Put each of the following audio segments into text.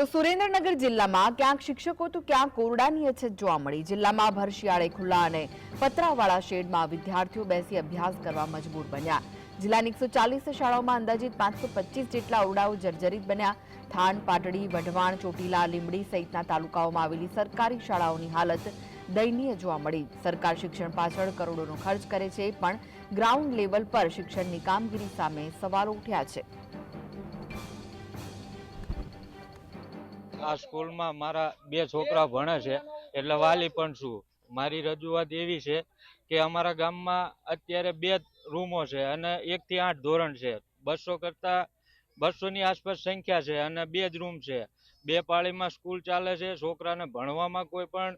તો સુરેન્દ્રનગર જિલ્લામાં ક્યાંક શિક્ષકો તો ક્યાંક કોરડાની અછત જોવા મળી. જિલ્લામાં ભર શિયાળે ખુલ્લા અને પતરાવાળા શેડમાં વિદ્યાર્થીઓ બેસી અભ્યાસ કરવા મજબૂર બન્યા. જિલ્લાની એકસો ચાલીસ શાળાઓમાં અંદાજિત પાંચસો પચીસ જેટલા ઓરડાઓ જર્જરિત બન્યા. થાન, પાટડી, વઢવાણ, ચોટીલા, લીંબડી સહિતના તાલુકાઓમાં આવેલી સરકારી શાળાઓની હાલત દયનીય જોવા મળી. સરકાર શિક્ષણ પાછળ કરોડોનો ખર્ચ કરે છે, પણ ગ્રાઉન્ડ લેવલ પર શિક્ષણની કામગીરી સામે સવાલો ઉઠ્યા છે. આ સ્કૂલમાં મારા બે છોકરા ભણે છે, એટલે વાલી પણ છું. મારી રજૂઆત એવી છે કે અમારા ગામમાં અત્યારે બે રૂમો છે અને એક થી આઠ ધોરણ છે. બસો કરતા બસોની આસપાસ સંખ્યા છે અને બે જ રૂમ છે. બે પાળીમાં સ્કૂલ ચાલે છે, છોકરાને ભણવામાં કોઈ પણ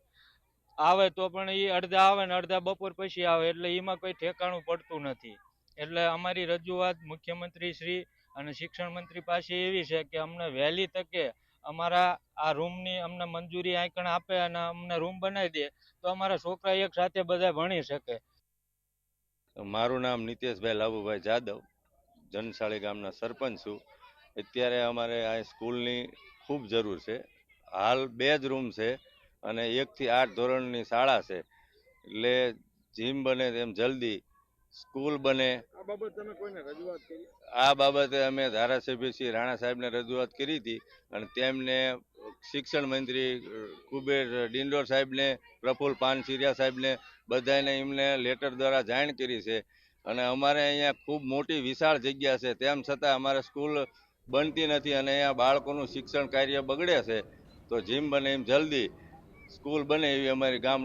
આવે તો પણ એ અડધા આવે ને અડધા બપોર પછી આવે, એટલે એમાં કોઈ ઠેકાણું પડતું નથી. એટલે અમારી રજૂઆત મુખ્યમંત્રી શ્રી અને શિક્ષણ મંત્રી પાસે એવી છે કે અમને વહેલી તકે અમારા આ રૂમની અમને મંજૂરી આંકણ આપે અને અમને રૂમ બનાવી દે, તો અમારા છોકરા એક સાથે બધા ભણી શકે. મારું નામ નિતેશભાઈ લાભુભાઈ જાદવ, જનસાળી ગામના સરપંચ છું. અત્યારે અમારે આ સ્કૂલની ખૂબ જરૂર છે. હાલ બે જ રૂમ છે અને એકથી આઠ ધોરણની શાળા છે. એટલે જીમ બને તેમ જલ્દી સ્કૂલ બને. આ બાબત અમે ધારાસભ્ય શ્રી રાણા સાહેબને રજૂઆત કરી હતી અને તેમને શિક્ષણ મંત્રી કુબેર ડિંડોર સાહેબને પ્રફુલ્લ પાનસિરિયા સાહેબને બધાને એમને લેટર દ્વારા જાણ કરી છે. અને અમારે અહીંયા ખૂબ મોટી વિશાળ જગ્યા છે. તેમ છતાં અમારે સ્કૂલ બનતી નથી અને અહીંયા બાળકોનું શિક્ષણ કાર્ય બગડે છે. તો જેમ બને એમ જલ્દી સ્કૂલ બને એવી અમારી ગામ